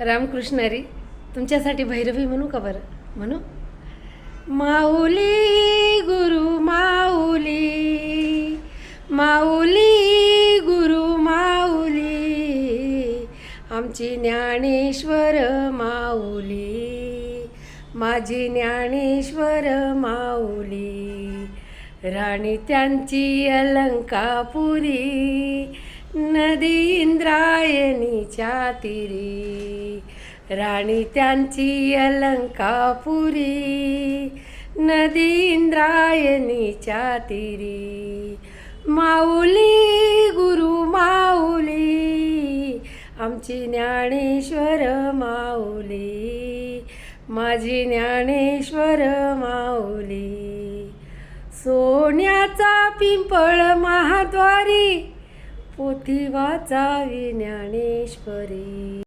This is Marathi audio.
रामकृष्णरी तुमच्यासाठी भैरवी म्हणू का बरं? म्हणू? माऊली गुरु माऊली माऊली गुरु माऊली आमची ज्ञानेश्वर माऊली माझी ज्ञानेश्वर माऊली राणी त्यांची अलंकापुरी नदी इंद्रायणीच्या तिरी राणी त्यांची अलंकापुरी नदी इंद्रायणीच्या तिरी माऊली गुरु माऊली. आमची ज्ञानेश्वर माऊली माझी ज्ञानेश्वर माऊली. सोन्याचा पिंपळ महाद्वारी पोथी वाचावी ज्ञानेश्वरी।